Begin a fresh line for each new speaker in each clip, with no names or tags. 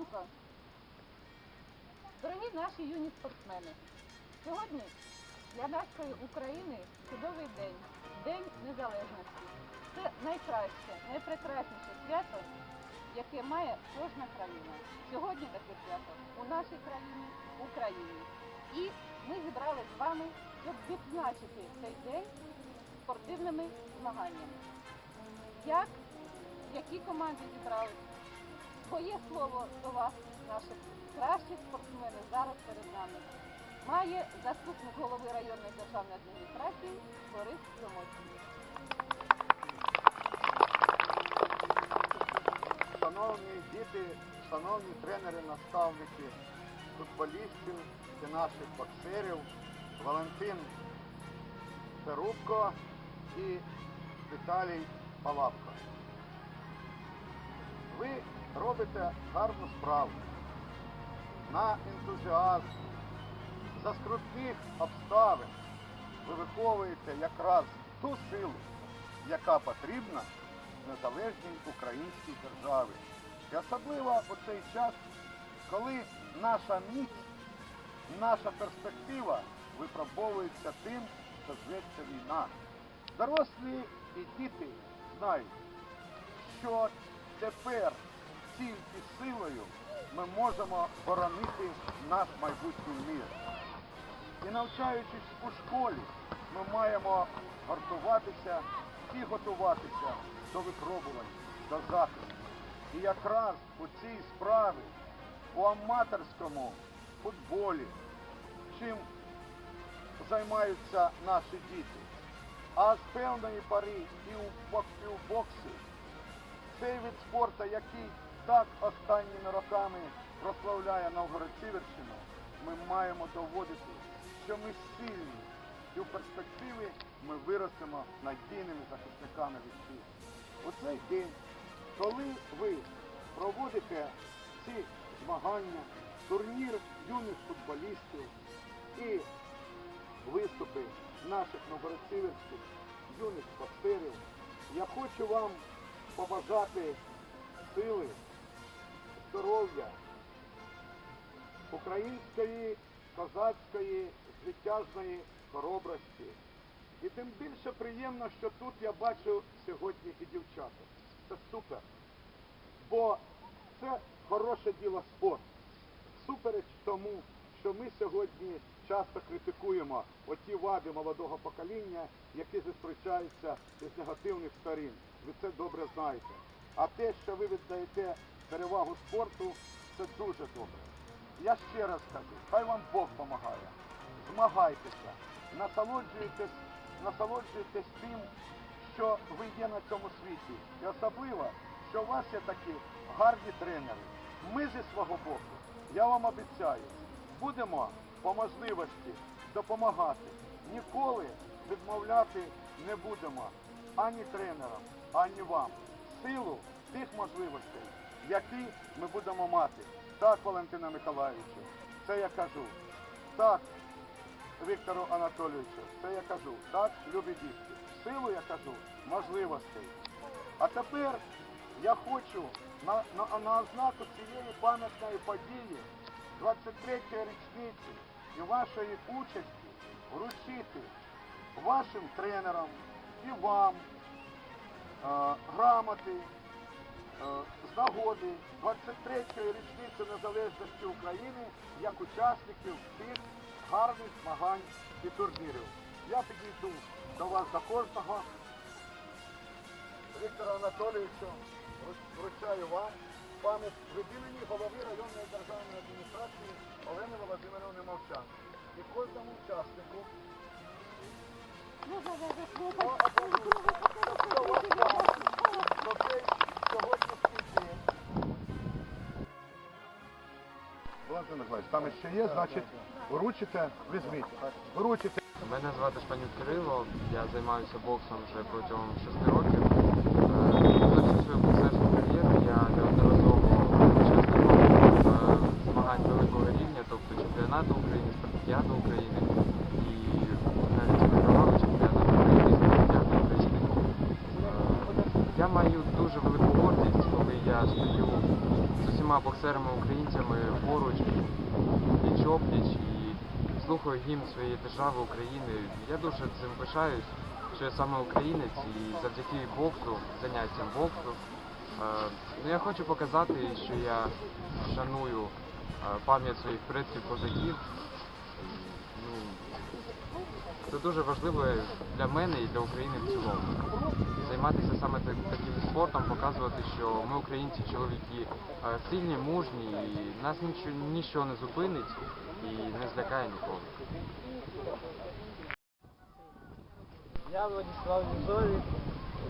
Романенко. Дорогі наші юні спортсмени, сьогодні для нашої України чудовий день, День Незалежності. Це найкраще, найпрекрасніше свято, яке має кожна країна. Сьогодні таке свято у нашій країні, Україні. І ми зібралися з вами, щоб відзначити цей день спортивними змаганнями. Як, які команди зібрались? Своє слово до вас, наших кращих спортсменів зараз перед нами. Має заступник голови районної державної адміністрації Борис Ломоцький.
Шановні діти, шановні тренери, наставники, футболістів і наших боксерів, Валентин Перубко і Віталій Палапко. Ви робите гарну справу на ентузіазм, за скрутних обставин ви виховуєте якраз ту силу, яка потрібна незалежній українській державі. І особливо у цей час, коли наша міць, наша перспектива випробовується тим, що зветься війна. Дорослі і діти знають, що тепер тільки силою ми можемо боронити наш майбутній мир. І навчаючись у школі, ми маємо гартуватися і готуватися до випробувань, до захисту. І якраз у цій справі, у аматорському футболі, чим займаються наші діти. А з певної у, і у боксі цей вид спорту, який так останніми роками прославляє Новгород-Сіверщину, ми маємо доводити, що ми сильні і в перспективі ми виростемо надійними захисниками вітчизни. У цей день, коли ви проводите ці змагання, турнір юних футболістів і виступи наших новгородцівських юних боксерів, я хочу вам побажати сили, здоров'я, української, козацької, звитяжної хоробрості. І тим більше приємно, що тут я бачу сьогодні і дівчата. Це супер. Бо це хороше діло спорт. Супереч тому, що ми сьогодні часто критикуємо оті вади молодого покоління, які зустрічаються із негативних сторін. Ви це добре знаєте. А те, що ви віддаєте перевагу спорту, це дуже добре. Я ще раз кажу, хай вам Бог допомагає. Змагайтеся, насолоджуйтесь, насолоджуйтесь тим, що ви є на цьому світі. І особливо, що у вас є такі гарні тренери. Ми зі свого боку, я вам обіцяю, будемо по можливості допомагати. Ніколи відмовляти не будемо ані тренерам, ані вам. Силу тих можливостей, які ми будемо мати. Так, Валентина Миколаївичу, це я кажу. Так, Віктору Анатолійовичу, це я кажу. Так, любі дітки. Силу я кажу, можливостей. А тепер я хочу на, на, на ознаку цієї пам'ятної події 23-ї річниці і вашої участі вручити вашим тренерам і вам е, грамоти з нагоди 23-ї річниці незалежності України як учасників цих гарних змагань і турнірів. Я підійду до вас до кожного. Віктору Анатолійовичу вру- вручаю вам пам'ять від імені голови районної державної адміністрації Олени Володимирівни Мовчан. І кожному учаснику хто там ще є, значить, вручите, візьміть. Вручите.
Мене звати Шпанюк Кирило, я займаюся боксом вже протягом 6 років. Е, Почавши свою боксерську кар'єру, я неодноразово був учасником е, змагань великого рівня, тобто чемпіонату України, спартакіаду України і навіть вигравав чемпіонат України, спартакіаду України. Е, Я маю дуже велику гордість радість, коли я стою з усіма боксерами-українцями поруч, пліч опліч і слухаю гімн своєї держави України. Я дуже цим пишаюсь, що я саме українець і завдяки боксу, заняттям боксу. е, Ну, я хочу показати, що я шаную е, пам'ять своїх предків козаків. Ну, це дуже важливо для мене і для України в цілому Займатися саме так- таким спортом, показувати, що ми, українці, чоловіки, е, сильні, мужні, і нас нічого, нічого не зупинить і не злякає нікого.
Я Владислав Визовик.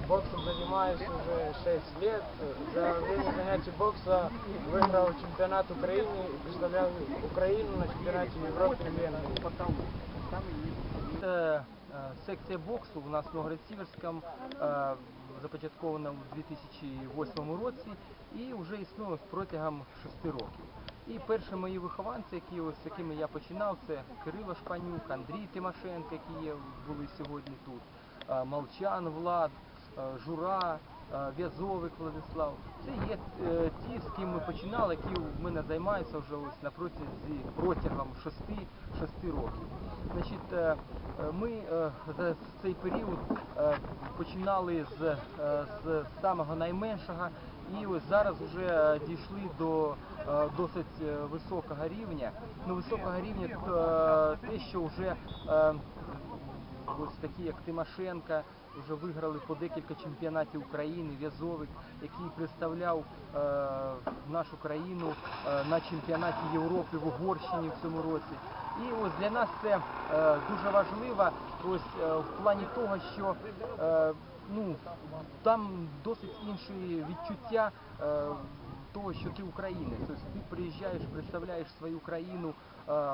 Боксом занимаюсь уже 6 лет. За время занятий бокса выиграл чемпионат Украины и представлял Украину на чемпионате Европы е, секція боксу у нас в Новгород-Сіверському е, започаткована у 2008 році і вже існує протягом 6 років. І перші мої вихованці, які з якими я починав, це Кирило Шпанюк, Андрій Тимошенко, які є, були сьогодні тут, е, Молчан Влад, Жура, В'язовик Владислав. Це є ті, з ким ми починали, які в мене займаються вже ось на протягом 6, 6 років. Значить, ми е, за цей період е, починали з, е, з самого найменшого і зараз вже е, дійшли до е, досить е, високого рівня. Ну, високого рівня е, те, що вже е, ось такі, як Тимошенка, вже виграли по декілька чемпіонатів України, В'язовик, який представляв е, нашу країну е, на чемпіонаті Європи в Угорщині в цьому році. І ось для нас це е, дуже важливо ось е, в плані того, що е, ну, там досить інші відчуття того, що ти українець. Тобто ти приїжджаєш, представляєш свою країну,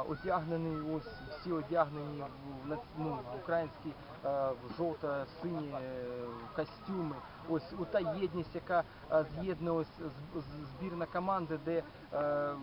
одягнений, ось всі одягнені в, ну, українські е, жовто-сині е, костюми. Ось ота єдність, яка е, з'єднує з- з- збірна команди, де е,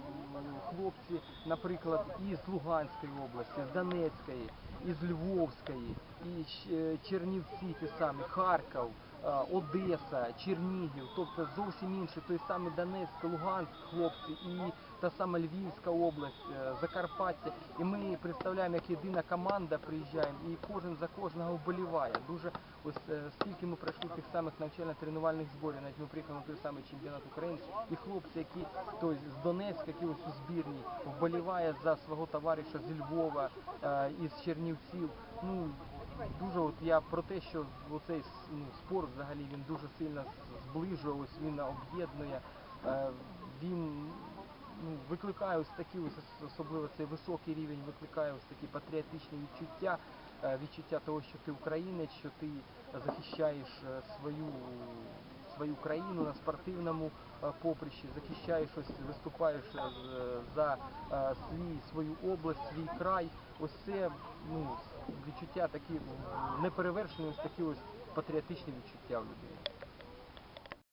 хлопці, наприклад, із Луганської області, з Донецької, із Львовської, і е, Чернівці ті самі, Харків, е, Одеса, Чернігів, тобто зовсім інші, той самий Донецьк, Луганськ, хлопці, і та сама Львівська область, е, Закарпаття. І ми представляємо як єдина команда, приїжджаємо, і кожен за кожного вболіває. Дуже ось скільки ми пройшли тих самих навчально-тренувальних зборів, навіть ми приїхали на той самий чемпіонат України, і хлопці, які той з Донецька, які ось у збірні, вболіває за свого товариша зі Львова, е, із Чернівців. Ну дуже от я про те, що оцей ну, спорт взагалі він дуже сильно зближує, ось він об'єднує. Е, він ну, викликає ось такі ось особливо цей високий рівень, викликає ось такі патріотичні відчуття, е, відчуття того, що ти українець, що ти захищаєш е, свою свою країну на спортивному е, поприщі, захищаєш ось, виступаєш е, за е, свій свою область, свій край. Ось це ну, відчуття такі неперевершені, ось такі ось патріотичні відчуття в людини.